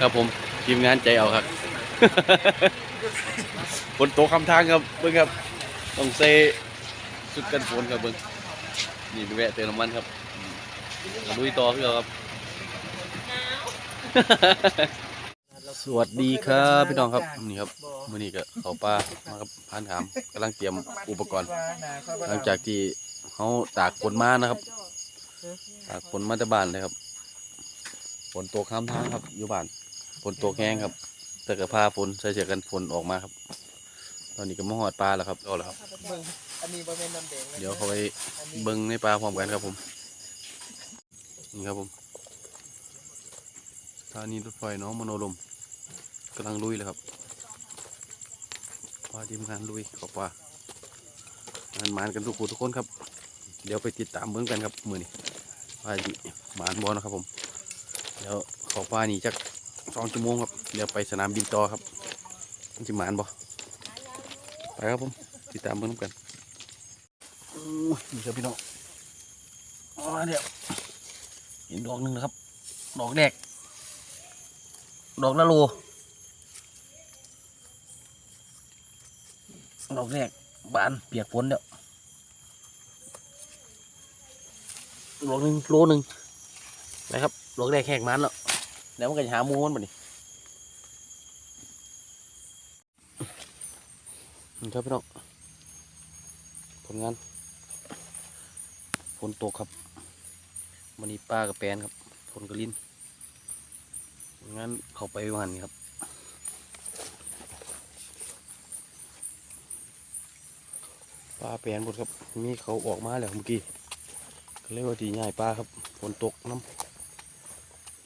ครับผมทีมงานใจเอาครับฝนตกคำทางครับเบิ่งครับต้องเซสุดกันฝนครับเบิ่งนี่ไปแวะเติมน้ำมันครับลุยต่อคือเก่าครับ สวัสดีครับพี่น้องครับนี่ครับมื้อนี้ก็เขาป่ามาครับพานถามกำลังเตรียมอุปกรณ์ หลังจากที่เขาตากฝนมานะครับ ตากฝนมาแต่บ้านเลยครับฝนตกข้ามทางครับอยู่บ้าน ฝนตกแห้งครับ แต่ก็พาฝนใส่เสื้อกันฝนออกมาครับ ตอนนี้ก็มาหอดปลาแล้วครับเอาแล้วครับ เบิ่งอันนี้บ่แม่นน้ำแดงนะเดี๋ยวเขาไปอันนี้เบิ้งในปลาพร้อมกันครับผมนี่ครับผมสถานีรถไฟหน้องมโนลมกำลังลุยเลยครับปลาทีมงานลุยขอบว่างานมานกันทุกคนทุกคนครับ เดี๋ยวไปติดตามเบิ้งกันครับมือนี้ว่าสิหมานบอนะครับผม เดี๋ยวเขอปลานี่จัก สองชั่วโมงครับ เดี๋ยวไปสนามบินต่อครับมันจะหมานบอไปครับผมติดตามเบิ้งกันโอ้ยนี่ครับพี่น้องอ๋อเดี๋ยวเห็นดอกหนึ่งนะครับ ดอกแรกดอกละโลดอกแรกบานเปียกฝนเดี๋ยวดอกหนึ่งโลหนึ่งนะครับดอกแรกแหกมันแล้ว ดี๋ยวมันก็จะหามูมันบ่นี่นี่ครับพี่น้องผลงานฝนตกครับมันนี้ป้ากับแปนครับฝนกระลินงั้นเขาไปวันนี้ครับป้าแปนหมดครับมีเขาออกมาแล้วเมื่อกี้ก็เลยว่าดีง่ายป้าครับฝนตกน้ำ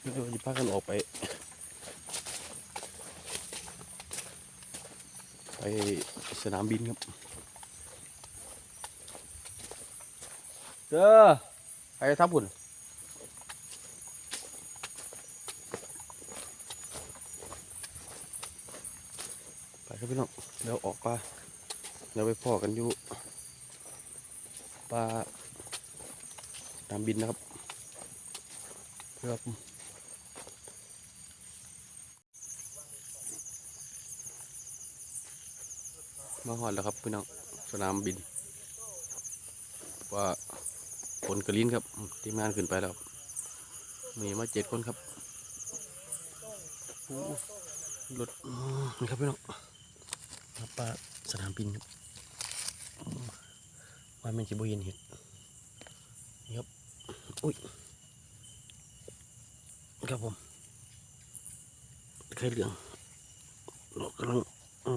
นี่ก็จะพากันออกไป ไปสนามบินครับเด้อไปทับหุ่นไปครับพี่น้องเดี๋ยวออกปลาเดี๋ยวไปพ่อกันอยู่ปลาตามบินนะครับครับ มาหอดแล้วครับพี่น้องสนามบิน ว่าผลกระลินครับทีมงานขึ้นไปแล้วมีมาเจ็ดคนครับรถนี่ครับพี่น้องมาปลาสนามบินครับว่าม่นจิบเห็นเห็ดนี่ครับอุ้ยครับผมไข่เหลืองดอกกำลัง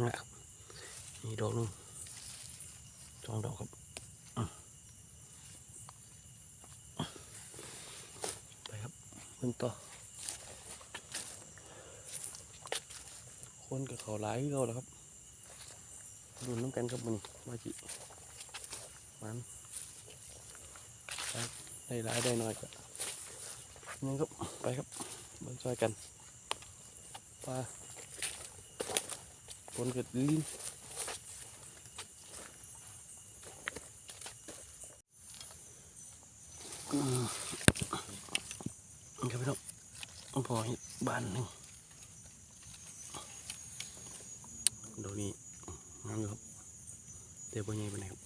อะ นี่ดอกนึงสองดอกครับไปครับเบิ่งต่อคนกับเขาหลายเขาแล้วครับดูน้ำกันครับมันมาจิมันได้หลายได้น้อยก็นี่ครับไปครับเบิ่งช่วยกันปลาคนกับลิ้นอืม นี่ครับพี่น้องต้องพอให้บ้านหนึ่งดอกนี้งามอยู่ครับเดี๋ยวไปยังไปไหนครับ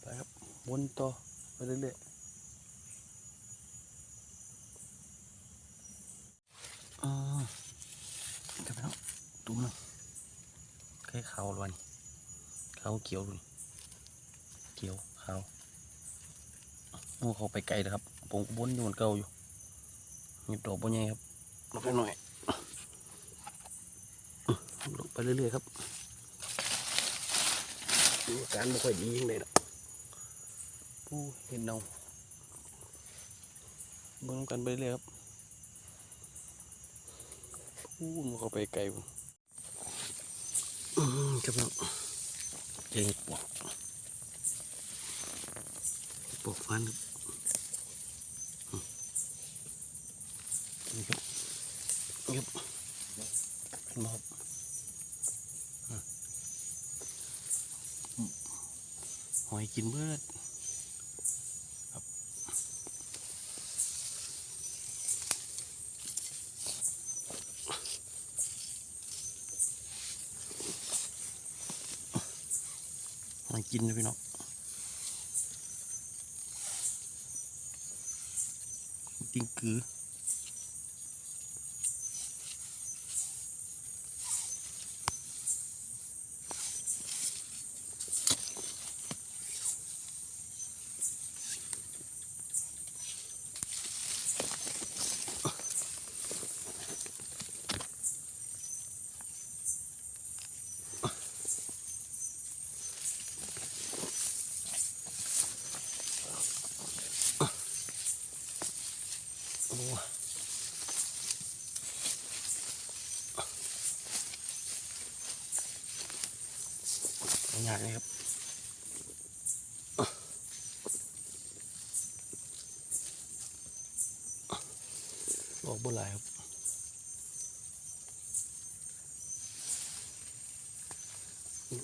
ไปครับวนต่อไปเรื่อยๆอ่า ครับพี่น้องดูหนะ แค่ขาวล้วนขาวเขียวดูนี่เขียวขาวโอ้เขาไปไกลเลยครับ ผมก็บนอยู่บนเก่าอยู่มีดอกบนใหญ่ครับลงไปหน่อยลงไปเรื่อยๆครับดูอาการไม่ค่อยดียังไงล่ะผู้เห็นเนาเบิ่งกันไปเรื่อยครับอู้มันเข้าไปไกลผม ครับเนาเจงปอกปอกฟันนี่ครับยบมาหอยกินเบิด หอยกินนะพี่น้องติงกือ งายเลยครับออกบ่หลายครับ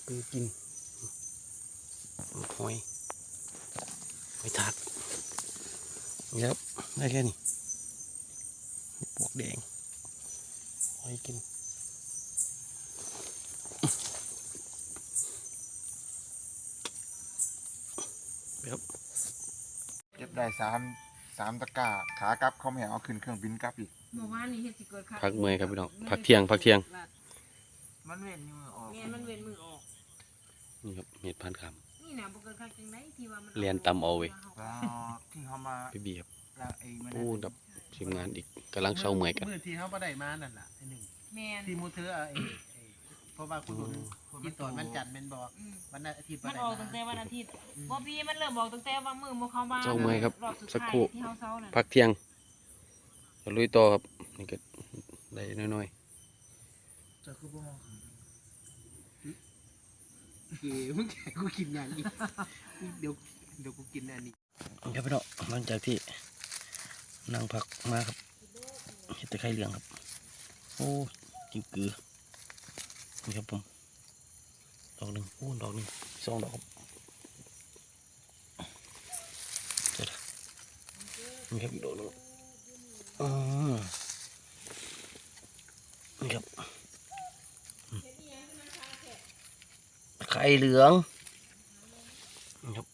คือกินหอยหอยทากนี่ครับได้แค่นี้ปวกแดงหอยกิน ได้สามสามตะกร้าขากลับเขาไม่ให้เอาขึ้นเครื่องบินกลับอีก เมื่อวานนี้เฮ็ดสิเกิดคักพักเมื่อยครับพี่น้องพักเที่ยงพักเที่ยง มันเว้นอยู่ออกแม่นมันเว้นมือออก นี่ครับเห็ดพันค นี่น่ะบ่เกิดคักจังไดที่ว่ามันเรียนตำเอาเว้ยแล้วที่เขามาำพี่บีครับแล้วไอ้มันพูดกับทีมงานอีกกำลังเศร้าเมื่อยกัน มือที่เขาบ่ได้มานั่นล่ะไอ้หนึ่งแม่นที่มูเธอไอ้ไอ้ เพราะว่าคุณลุงมันตอนมันจัดแม่นบอกอืมวันอาทิตย์บ่มันได้ออกมาตั้งแต่วันอาทิตย์บ่พี่มันเริ่มออกตั้งแต่ว่ามื้อบ่เข้ามาเศร้าเมื่อยครับรอบสุดสักท้ายครู่ที่เฮาเซานั่นพักเที่ยงจะลุยต่อครับนี่ก็ได้น้อยจะคือบ่เก๋มึงแกกูกินอย่างนี้เดี๋ยวเดี๋ยวกูกินอันนี้ๆครับพี่น้องหลังจากที่นั่งพักมาครับเห็ดตะไคร้เหลืองครับ โอ้จิงกือ นี่ครับผมดอกหนึ่งโอ้ดอกหนึ่งสองดอกครับเจอนี่ครับอีกดอกหนึ่งอือนี่ครับไข่เหลืองนี่ครับ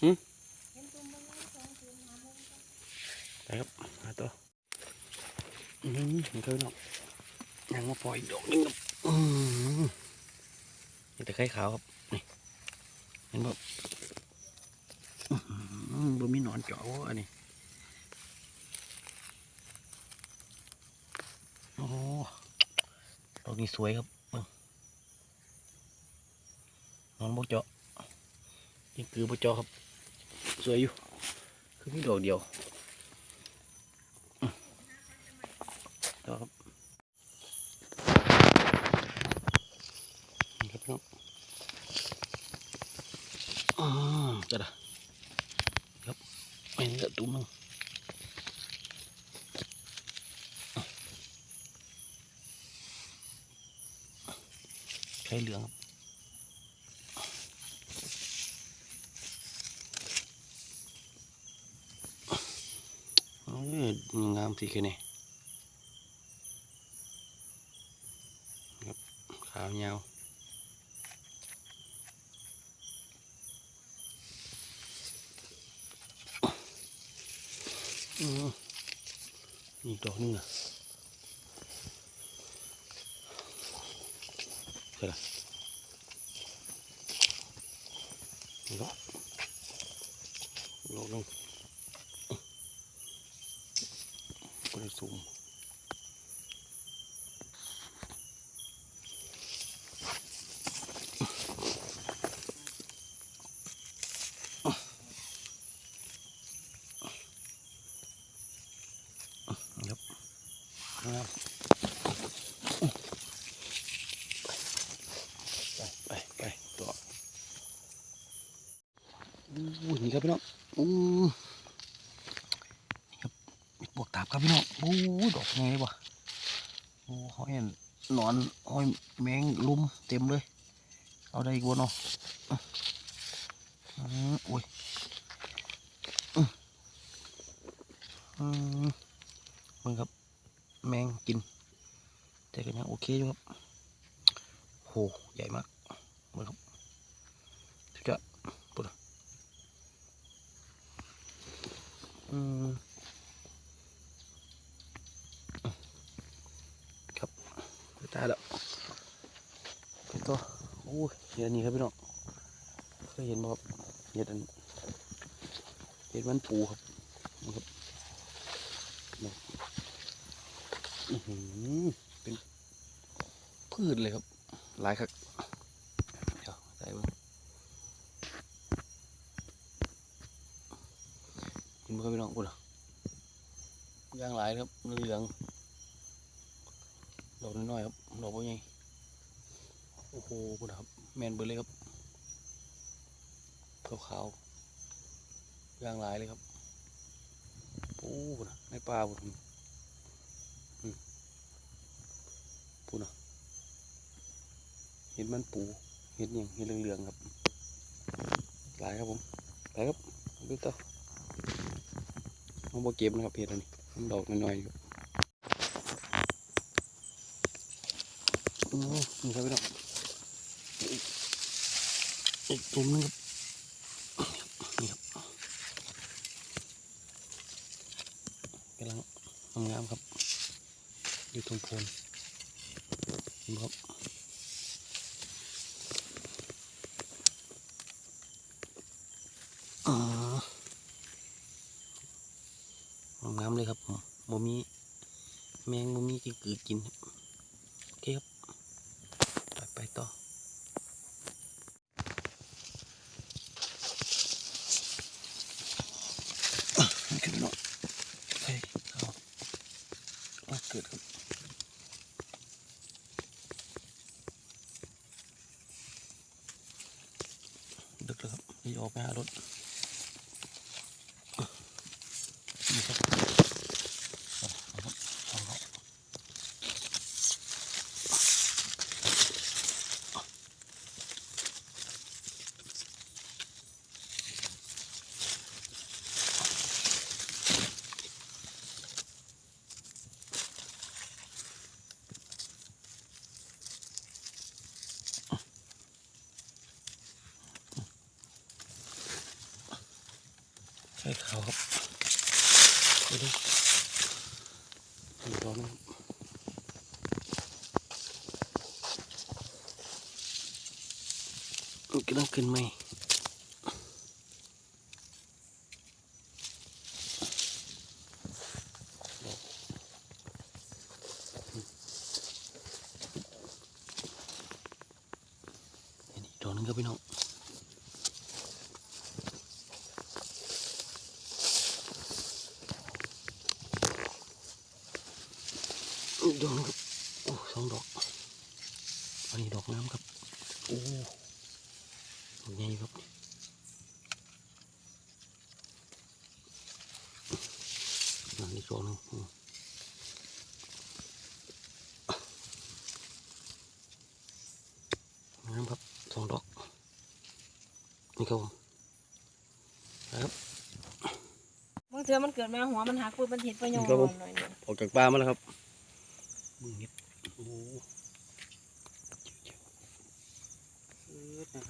หืมไปครับมาต่ออืม นี่คือเนาะยังมาปล่อยดอกนึงครับอืมนี่แต่ไข่ขาวครับ นี่เห็นบ่บ่มีหนอนเจาะอันนี้โอ้ดอกนี้สวยครับนอนบ่เจาะนี่คือบ่เจาะครับ สวยอยู่ คือมีดอกเดียวอืม ต่อครับนี่ครับพี่น้องอืมจะได้ครับไม่เหลือตุ้มนึงใช้เหลืองครับงามสิแค่นี้ครับ ขาวยาวอืมอีกดอกหนึงอะใช่ละนี่ก็ดอกหนึงก็ได้สูงครับงามไปไปไปต่ออู้นี่ ครับพี่น้องอู้นี่ครับมีปวกตาบครับพี่น้องโอ้ดอกไงวะโอ้เขาเห็นนอนห้อยแมงลุมเต็มเลย เอาได้อีกวะเนาะอืมโอ้ยอืมอืมมึงครับ แมงกิน แต่ก็ยังโอเคอยู่ครับโหใหญ่มากมึงครับสุดยอดปุ๊บ อืมไปตายแล้วไปต่อโอ้ยเห็ดอันนี้ครับพี่น้องเคยเห็นบ่ครับเห็ดอันเห็ดมันปูครับนี่ครับนี่อื้อหือเป็นพืชเลยครับหลายครับเดี๋ยวใส่เบ้าง กินบ่ครับพี่น้องปุ่นะย่างหลายครับเหลืองดอกน้อยๆครับดอกบ่ใหญ่โอ้โหพุ่นะครับแมนเบิดเลยครับขาวๆย่างหลายเลยครับโอ้พุ่นะในป่าพุ่นอืมพุ่นะเห็นมันปูเห็นยังเห็นเหลืองๆครับหลายครับผมหลายครับดูต่อ เอาบ่เก็บนะครับเห็ดอันนี้ดอกน้อยๆอยู่นี่ครับพี่น้องอีกตุ่มนึงครับนี่ครับกำลังงามครับ อยู่ตรงโคนเห็นครับอ๋องามๆเลยครับผมบ่มี แมงบ่มีกินกือกินโอเคครับไปไปต่อขึ้นเนาะเฮ้ยเอาว่าเกิดครับดึกแล้วครับนี่ออกไปหารถนี่ครับเอาเอาครับเอาครับ ใช่ขาครับไปดูดูร้อนนะครับมันกำลังขึ้นไหมนนี้ดอกหนึงครับพี่น้อง ดอกหนึงครับโอ้สองดอกอันนี้ดอกน้ำครับโอ้ดอกใหญ่ครับอันนี้ดอกหนึงอืมน้ำครับสองดอกนี่ครับผมครับบางเทื่อมันเกิดมาหัวมันหักปุ๊บมันเห็ดประโยชน์ครับผมหน่อยหนึ่งออกจากป่ามาแล้วครับมึงเห็ดโอ้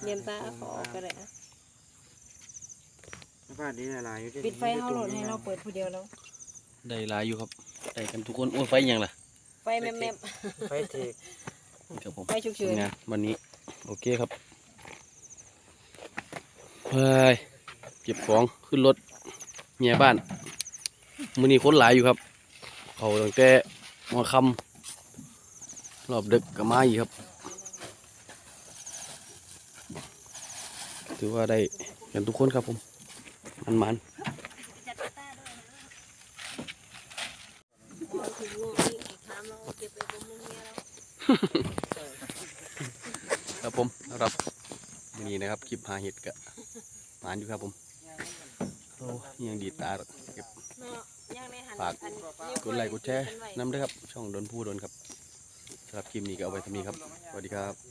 เรี ยนตาขอออกก็ได้อะบ้านนี้ละลายอยู่เด้ปิดไฟเฮาโหลดให้เราเปิดผู้เดียวแล้ว ได้หลายอยู่ครับได้กันทุกคนโอ้ยไฟยังล่ะไฟแม่มไฟเทกครับผมๆไฟฉุกเฉินงานวันนี้ โอเคครับเฮ้ยเก็บของขึ้นรถเมียบ้านมือนี้คนหลายอยู่ครับ เขาตั้งแต่หัวค่ำรอบดึกก็มาอีกครับ ถือว่าได้กันทุกคนครับผมมันมันแล้วๆครับผมสำหรับนี้นะครับคลิปหาเห็ดกะมานอยู่ครับผมโอ้ยังดีตาเก็บฝากกดไลค์กดแชร์น้ำด้วยครับ ช่องโดนผู้โดนครับสำหรับคลิปนี้ก็เอาไว้ท่านี้ครับสวัสดีครับ